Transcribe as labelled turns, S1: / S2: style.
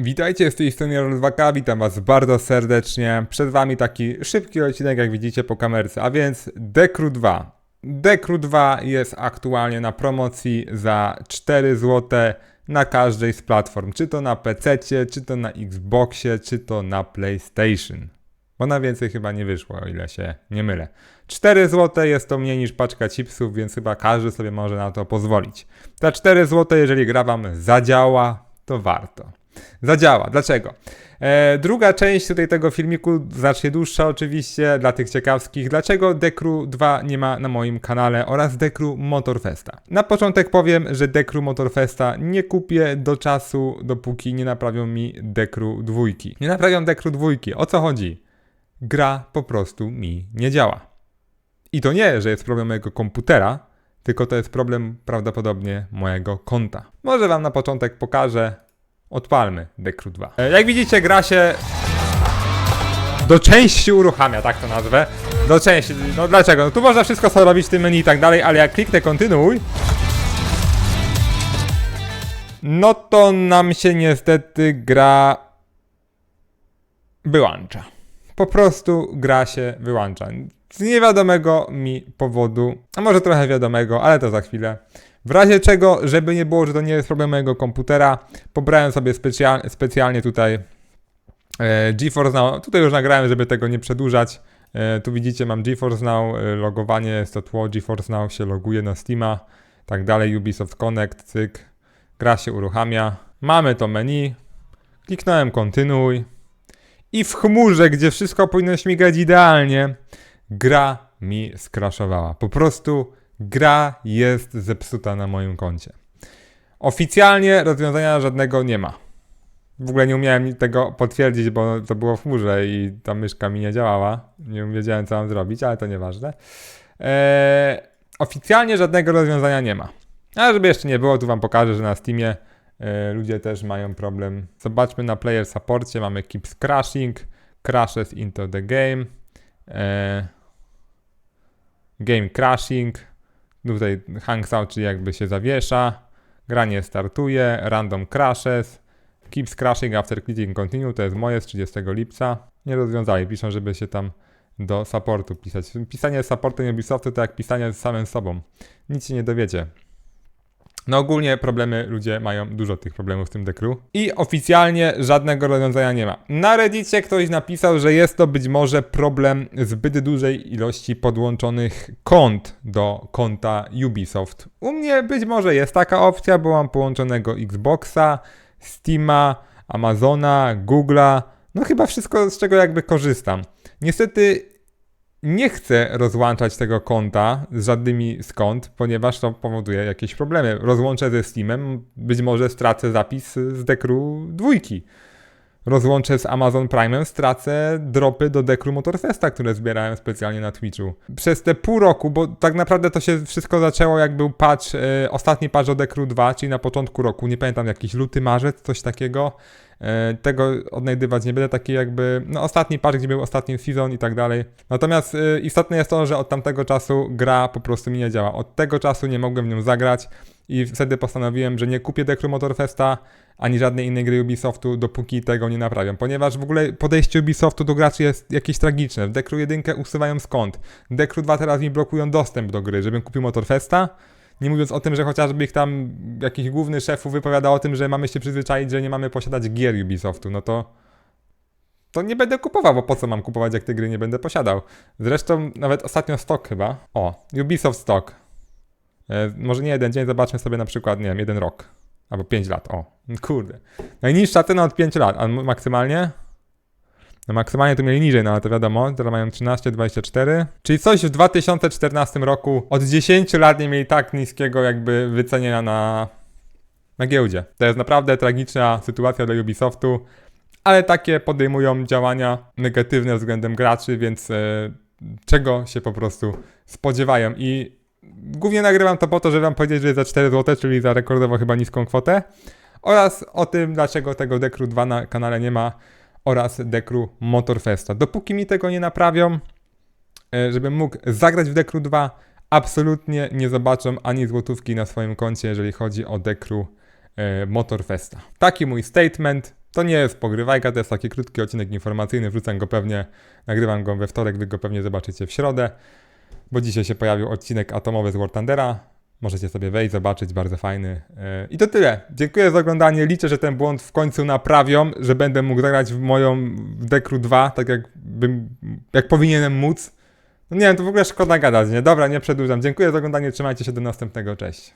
S1: Witajcie z tej strony Roll2K, witam was bardzo serdecznie. Przed wami taki szybki odcinek, jak widzicie po kamerce, a więc Decru 2. Decru 2 jest aktualnie na promocji za 4 zł na każdej z platform, czy to na PC, czy to na Xboxie, czy to na PlayStation. Bo na więcej chyba nie wyszło, o ile się nie mylę. 4 zł jest to mniej niż paczka chipsów, więc chyba każdy sobie może na to pozwolić. Za 4 zł, jeżeli gra wam zadziała, to warto. Zadziała. Dlaczego? E, druga część tutaj tego filmiku, znacznie dłuższa oczywiście, dla tych ciekawskich. Dlaczego Decru 2 nie ma na moim kanale oraz Decru Motorfesta? Na początek powiem, że Decru Motorfesta nie kupię do czasu, dopóki nie naprawią mi Decru 2. Nie naprawią Decru 2. O co chodzi? Gra po prostu mi nie działa. I to nie, że jest problem mojego komputera, tylko to jest problem prawdopodobnie mojego konta. Może wam na początek pokażę. Odpalmy Decru 2. E, Jak widzicie, gra się do części uruchamia, tak to nazwę. Do części. No dlaczego? No tu można wszystko sobie robić w tym menu i tak dalej, ale jak kliknę kontynuuj, no to nam się niestety gra wyłącza. Po prostu gra się wyłącza. Z niewiadomego mi powodu, a może trochę wiadomego, ale to za chwilę. W razie czego, żeby nie było, że to nie jest problem mojego komputera, pobrałem sobie specjal, specjalnie tutaj e, GeForce Now. Tutaj już nagrałem, żeby tego nie przedłużać. E, tu widzicie, mam GeForce Now, e, logowanie jest to tło, GeForce Now się loguje na Steama, tak dalej, Ubisoft Connect, cyk, gra się uruchamia. Mamy to menu, kliknąłem kontynuuj i w chmurze, gdzie wszystko powinno śmigać idealnie, gra mi skraszowała. Po prostu gra jest zepsuta na moim koncie. Oficjalnie rozwiązania żadnego nie ma. W ogóle nie umiałem tego potwierdzić, bo to było w chmurze i ta myszka mi nie działała. Nie wiedziałem, co mam zrobić, ale to nieważne. Eee, oficjalnie żadnego rozwiązania nie ma. A żeby jeszcze nie było, tu wam pokażę, że na Steamie e, ludzie też mają problem. Zobaczmy na player supporcie, mamy keeps crashing, crashes into the game, e, game crashing, tutaj hangs out, czyli jakby się zawiesza, granie startuje, random crashes, keeps crashing after clicking continue, to jest moje z 30 lipca. Nie rozwiązali, piszą, żeby się tam do supportu pisać. Pisanie z supportem Ubisoftu to jak pisanie z samym sobą. Nic się nie dowiecie. No ogólnie problemy ludzie mają dużo tych problemów w tym dekru. I oficjalnie żadnego rozwiązania nie ma. Na Reddicie ktoś napisał, że jest to być może problem zbyt dużej ilości podłączonych kont do konta Ubisoft. U mnie być może jest taka opcja, bo mam połączonego Xboxa, Steama, Amazona, Google'a. No chyba wszystko z czego jakby korzystam. Niestety nie chcę rozłączać tego konta z żadnymi kont, ponieważ to powoduje jakieś problemy. Rozłączę ze Steamem, być może stracę zapis z Dekru dwójki. Rozłączę z Amazon Prime'em, stracę dropy do Dekru Motorfesta, które zbierałem specjalnie na Twitchu. Przez te pół roku, bo tak naprawdę to się wszystko zaczęło jak był patch, e, ostatni patch do Dekru 2, czyli na początku roku, nie pamiętam, jakiś luty, marzec, coś takiego. E, tego odnajdywać nie będę, taki jakby, no ostatni patch, gdzie był ostatni season i tak dalej. Natomiast e, istotne jest to, że od tamtego czasu gra po prostu mi nie działa. Od tego czasu nie mogłem w nią zagrać i wtedy postanowiłem, że nie kupię Decru Motorfesta ani żadnej innej gry Ubisoftu, dopóki tego nie naprawią. Ponieważ w ogóle podejście Ubisoftu do graczy jest jakieś tragiczne. W Decru 1 usuwają skąd. W Decru 2 teraz mi blokują dostęp do gry, żebym kupił Motorfesta. Nie mówiąc o tym, że chociażby ich tam jakiś główny szefu wypowiada o tym, że mamy się przyzwyczaić, że nie mamy posiadać gier Ubisoftu, no to to nie będę kupował, bo po co mam kupować, jak te gry nie będę posiadał. Zresztą nawet ostatnio stok chyba. O, Ubisoft stock. E, może nie jeden dzień, zobaczmy sobie na przykład, nie wiem, jeden rok. Albo 5 lat, o. Kurde. Najniższa cena od 5 lat, a maksymalnie? No maksymalnie to mieli niżej, no ale to wiadomo, teraz mają 13, 24. Czyli coś w 2014 roku od 10 lat nie mieli tak niskiego jakby wycenienia na, na giełdzie. To jest naprawdę tragiczna sytuacja dla Ubisoftu, ale takie podejmują działania negatywne względem graczy, więc e, czego się po prostu spodziewają i głównie nagrywam to po to, żeby wam powiedzieć, że za 4 zł, czyli za rekordowo chyba niską kwotę oraz o tym, dlaczego tego Dekru 2 na kanale nie ma oraz Dekru Motorfesta. Dopóki mi tego nie naprawią, e, żebym mógł zagrać w Dekru 2, absolutnie nie zobaczą ani złotówki na swoim koncie, jeżeli chodzi o Dekru e, Motorfesta. Taki mój statement. To nie jest pogrywajka, to jest taki krótki odcinek informacyjny, wrzucam go pewnie, nagrywam go we wtorek, wy go pewnie zobaczycie w środę, bo dzisiaj się pojawił odcinek atomowy z War Thundera. Możecie sobie wejść, zobaczyć, bardzo fajny. Yy, I to tyle. Dziękuję za oglądanie. Liczę, że ten błąd w końcu naprawią, że będę mógł zagrać w moją Dekru 2, tak jak, bym, jak powinienem móc. No nie wiem, to w ogóle szkoda gadać, nie? Dobra, nie przedłużam. Dziękuję za oglądanie, trzymajcie się do następnego, cześć.